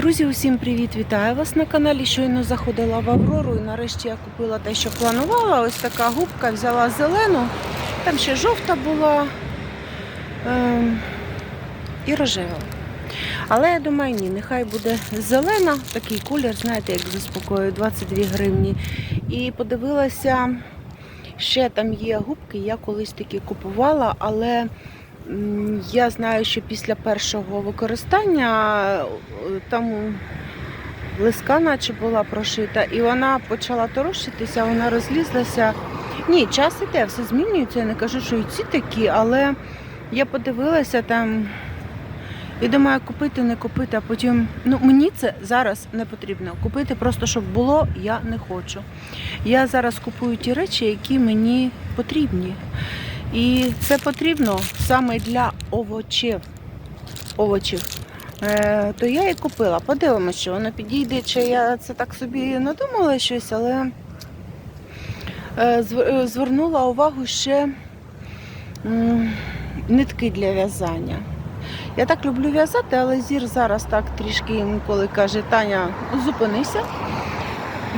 Друзі, усім привіт! Вітаю вас на каналі. Щойно заходила в Аврору і нарешті я купила те, що планувала. Ось така губка, взяла зелену, там ще жовта була ем, і рожева. Але я думаю, ні, нехай буде зелена, такий колір, знаєте, як заспокоює, 22 гривні. І подивилася, ще там є губки, я колись такі купувала, але я знаю, що після першого використання е, там лиска наче була прошита, і вона почала торощитися, вона розлізлася. Ні, час іде, все змінюється. Я не кажу, що і ці такі, але я подивилася там і думаю, купити, не купити, а потім. Ну, мені це зараз не потрібно. Купити просто, щоб було, я не хочу. Я зараз купую ті речі, які мені потрібні. І це потрібно саме для овочів. овочів. Е, то я і купила. Подивимося, що воно підійде, чи я це так собі надумала щось, але е, е, звернула увагу ще м, нитки для в'язання. Я так люблю в'язати, але зір зараз так трішки інколи каже, Таня, зупинися.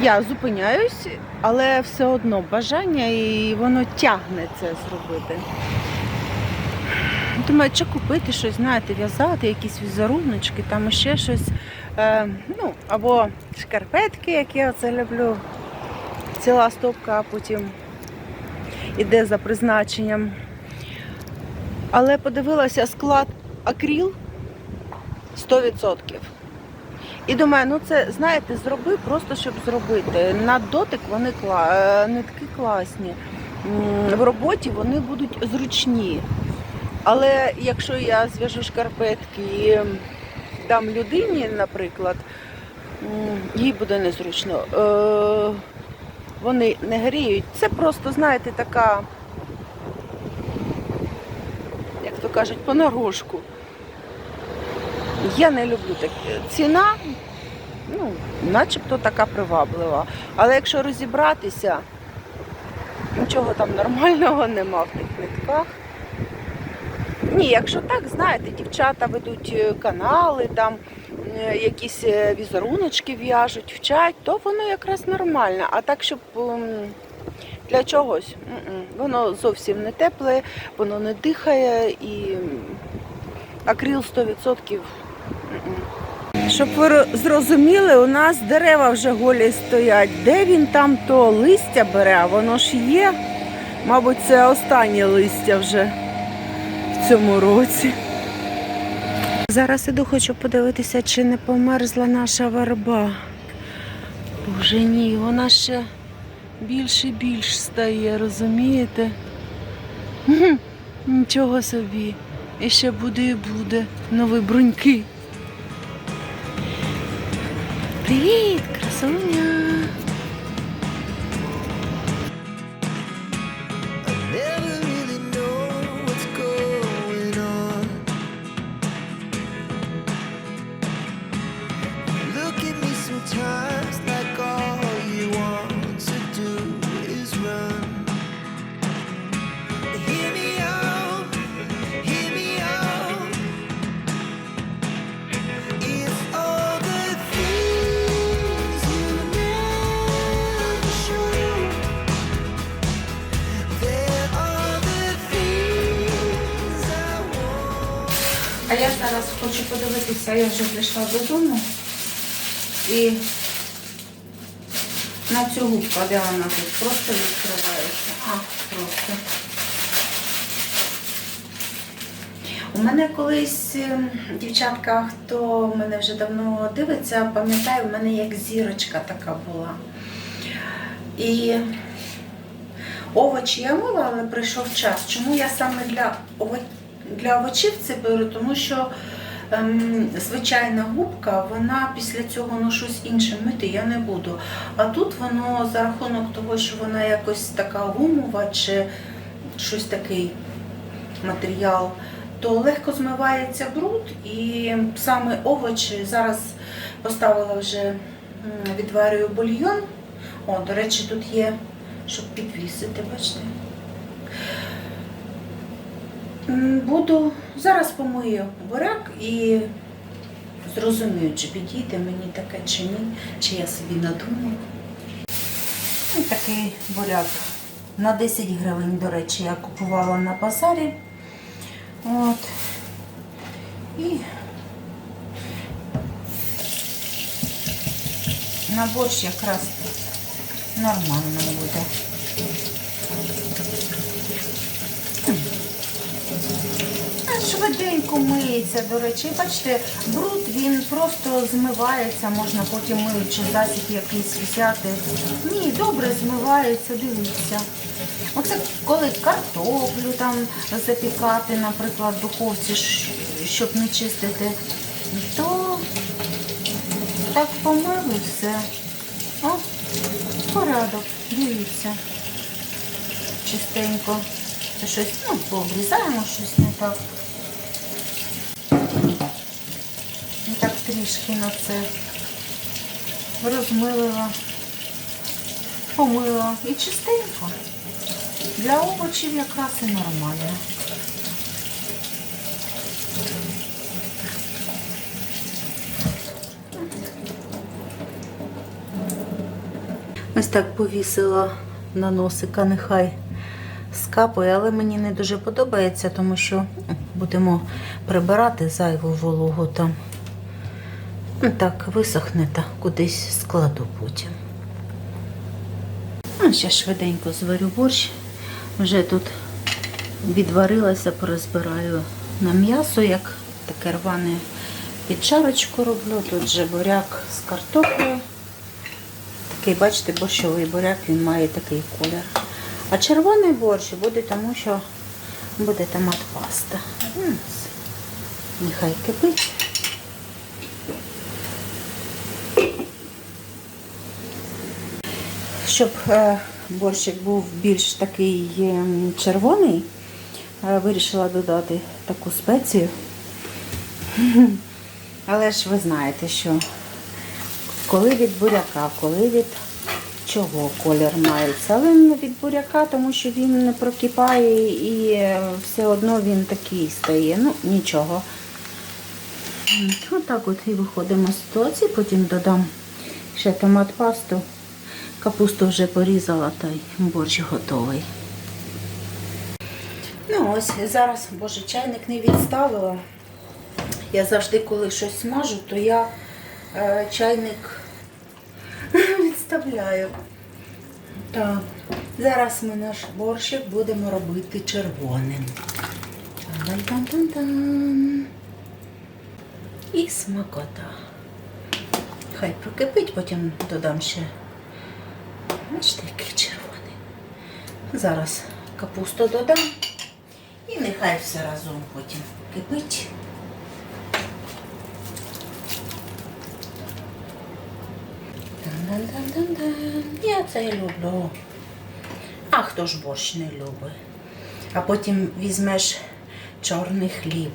Я зупиняюсь, але все одно бажання і воно тягне це зробити. Думаю, чи купити щось, знаєте, в'язати, якісь візеруночки, там ще щось. Е, ну, або шкарпетки, як я це люблю. Ціла стопка, а потім іде за призначенням. Але подивилася склад акріл 100%. І думаю, ну це, знаєте, зроби просто, щоб зробити. На дотик вони кла... е, нитки класні. В роботі вони будуть зручні. Але якщо я зв'яжу шкарпетки і дам людині, наприклад, їй буде незручно. Е, Вони не гріють. Це просто, знаєте, така, як то кажуть, понарошку. Я не люблю таке. Ціна, ну, начебто така приваблива. Але якщо розібратися, нічого там нормального нема в тих нитках. Ні, якщо так, знаєте, дівчата ведуть е, канали, там е, якісь е, візеруночки в'яжуть, вчать, то воно якраз нормально. А так, щоб ем, для чогось, воно зовсім не тепле, воно не дихає і акрил 100%. Щоб ви зрозуміли, у нас дерева вже голі стоять. Де він там то листя бере, а воно ж є. Мабуть, це останнє листя вже в цьому році. Зараз іду, хочу подивитися, чи не померзла наша верба. Боже ні, вона ще більше і більш стає, розумієте? Нічого собі. І ще буде і буде. Нові бруньки. Привіт, красуня! А я зараз хочу подивитися, я вже прийшла додому і на цю губку, де вона тут просто відкривається. А, просто. У мене колись ем, дівчатка, хто мене вже давно дивиться, пам'ятаю, у мене як зірочка така була. І овочі я мила, але прийшов час. Чому я саме для, ово... для овочів це беру? Тому що ем, звичайна губка, вона після цього ну, щось інше мити я не буду. А тут воно за рахунок того, що вона якось така гумова чи щось такий матеріал, то легко змивається бруд і саме овочі зараз поставила вже відварюю бульйон. О, до речі, тут є, щоб підвісити, бачите. Буду зараз помию буряк і зрозумію, чи підійде мені таке чи ні, чи я собі надумаю. Ось такий буряк. На 10 гривень, до речі, я купувала на базарі. От. І на борщ якраз нормально буде. Швиденько миється, до речі. Бачите, бруд він просто змивається, можна потім миючи засіб якийсь взяти. Ні, добре змивається, дивіться. Оце коли картоплю там запікати, наприклад, в духовці, щоб не чистити, то так помили все. О, порядок, дивіться. Чистенько. Щось, ну, пообрізаємо щось не так. І так трішки на це розмилила, помила і чистенько. Для овочів якраз і нормально. Ось так повісила на носика, нехай скапує, але мені не дуже подобається, тому що будемо прибирати зайву вологу там. Так, висохне та кудись складу потім. Ну, ще швиденько зварю борщ. Вже тут відварилася, порозбираю на м'ясо, як таке рване підчарочку роблю. Тут же буряк з картоплею. Такий, бачите, борщовий буряк, він має такий колір. А червоний борщ буде тому, що буде томат паста. Нехай кипить. Щоб е, борщик був більш такий ем, червоний, е, вирішила додати таку спецію. Але ж ви знаєте, що коли від буряка, коли від чого колір мається. Але не від буряка, тому що він не прокипає і е, все одно він такий стає. Ну, нічого. Отак от і виходимо з ситуації, потім додам ще томат пасту. Капусту вже порізала, та й борщ готовий. Ну ось зараз, боже, чайник не відставила. Я завжди, коли щось смажу, то я е, чайник відставляю. Так, зараз ми наш борщик будемо робити червоним. І смакота. Хай прокипить, потім додам ще. Бачите, який червоний. Зараз капусту додам. І нехай все разом потім кипить. Я це люблю. А хто ж борщ не любить? А потім візьмеш чорний хліб.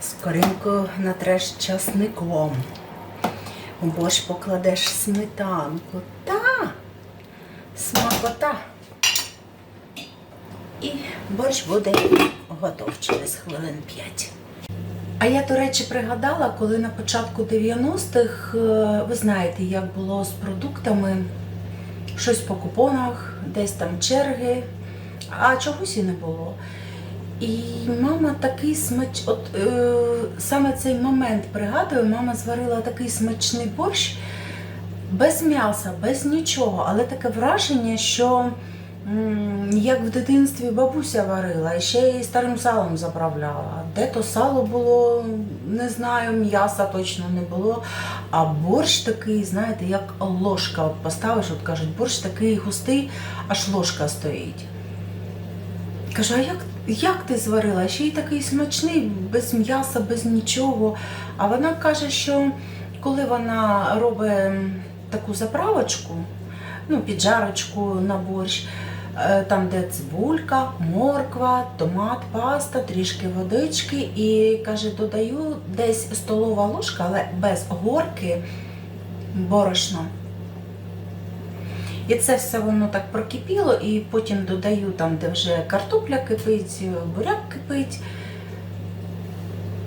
Скоринку натреш часником. У борщ покладеш сметанку. Та. І борщ буде готов через хвилин 5. А я, до речі, пригадала, коли на початку 90-х, е, ви знаєте, як було з продуктами, щось по купонах, десь там черги, а чогось і не було. І мама такий смач... От е, саме цей момент пригадую, мама зварила такий смачний борщ без м'яса, без нічого, але таке враження, що як в дитинстві бабуся варила, і ще й старим салом заправляла. Де то сало було, не знаю, м'яса точно не було. А борщ такий, знаєте, як ложка. Поставиш, от кажуть, борщ такий густий, аж ложка стоїть. Кажу, а як, як ти зварила? Ще й такий смачний, без м'яса, без нічого. А вона каже, що коли вона робить таку заправочку, ну, піджарочку на борщ, е, там, де цибулька, морква, томат, паста, трішки водички, і каже, додаю десь столова ложка, але без горки борошно. І це все воно так прокипіло, і потім додаю там, де вже картопля кипить, буряк кипить.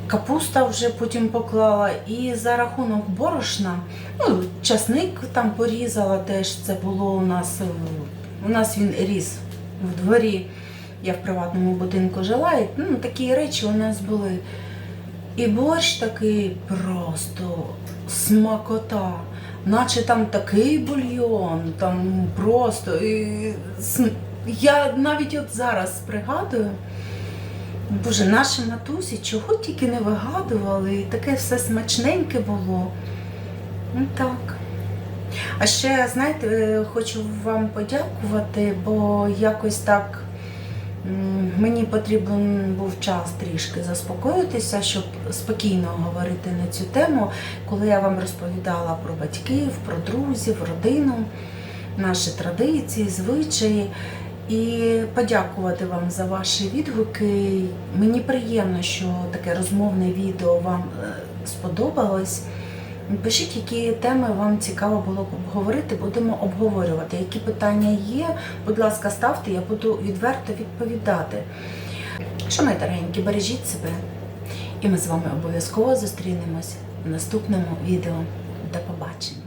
Капуста вже потім поклала. І за рахунок борошна, ну, часник там порізала теж. Це було у нас. е, У нас він ріс в дворі. Я в приватному будинку жила, і ну, такі речі у нас були. І борщ такий просто смакота. Наче там такий бульйон, там просто. І... Я навіть от зараз пригадую, Боже, наші матусі чого тільки не вигадували, і таке все смачненьке було. Ну так. А ще, знаєте, е, хочу вам подякувати, бо якось так мені потрібен був час трішки заспокоїтися, щоб спокійно говорити на цю тему, коли я вам розповідала про батьків, про друзів, родину, наші традиції, звичаї. І подякувати вам за ваші відгуки. Мені приємно, що таке розмовне відео вам е, сподобалось. Пишіть, які теми вам цікаво було обговорити, будемо обговорювати. Які питання є, будь ласка, ставте, я буду відверто відповідати. Що, мої дорогенькі, бережіть себе, і ми з вами обов'язково зустрінемось в наступному відео. До побачення!